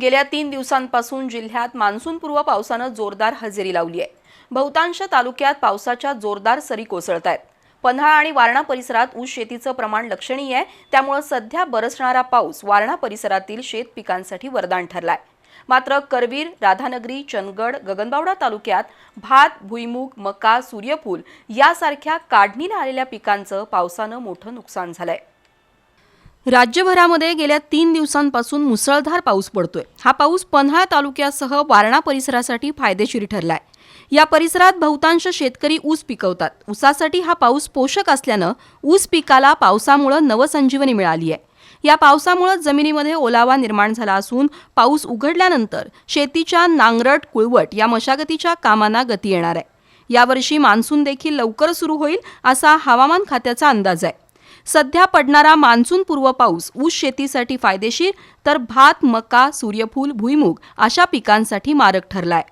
गेल्या तीन दिवसांपासून जिल्ह्यात मान्सूनपूर्व पावसानं जोरदार हजेरी लावली आहे. बहुतांश तालुक्यात पावसाच्या जोरदार सरी कोसळत आहेत. पन्हाळा आणि वारणा परिसरात ऊस शेतीचं प्रमाण लक्षणीय आहे. त्यामुळे सध्या बरसणारा पाऊस वारणा परिसरातील शेत पिकांसाठी वरदान ठरलाय. मात्र करवीर राधानगरी चंदगड गगनबावडा तालुक्यात भात भुईमूग मका सूर्यफूल यासारख्या काढणीला आलेल्या पिकांचं पावसानं मोठं नुकसान झालंय. राज्यभरामध्ये गेल्या तीन दिवसांपासून मुसळधार पाऊस पडतोय. हा पाऊस पन्हाळा तालुक्यासह वारणा परिसरासाठी फायदेशीर ठरलाय. या परिसरात बहुतांश शेतकरी ऊस पिकवतात. ऊसासाठी हा पाऊस पोषक असल्यानं ऊस पिकाला पावसामुळं नवसंजीवनी मिळाली आहे या पावसामुळं जमिनीमध्ये ओलावा निर्माण झाला असून पाऊस उघडल्यानंतर शेतीच्या नांगरट कुळवट या मशागतीच्या कामांना गती येणार आहे. यावर्षी मान्सून देखील लवकर सुरू होईल असा हवामान खात्याचा अंदाज आहे. सध्या पडणारा मान्सूनपूर्व पाऊस ऊस शेतीसाठी फायदेशीर तर भात मका सूर्यफूल भुईमूग अशा पिकांसाठी मारक ठरलाय.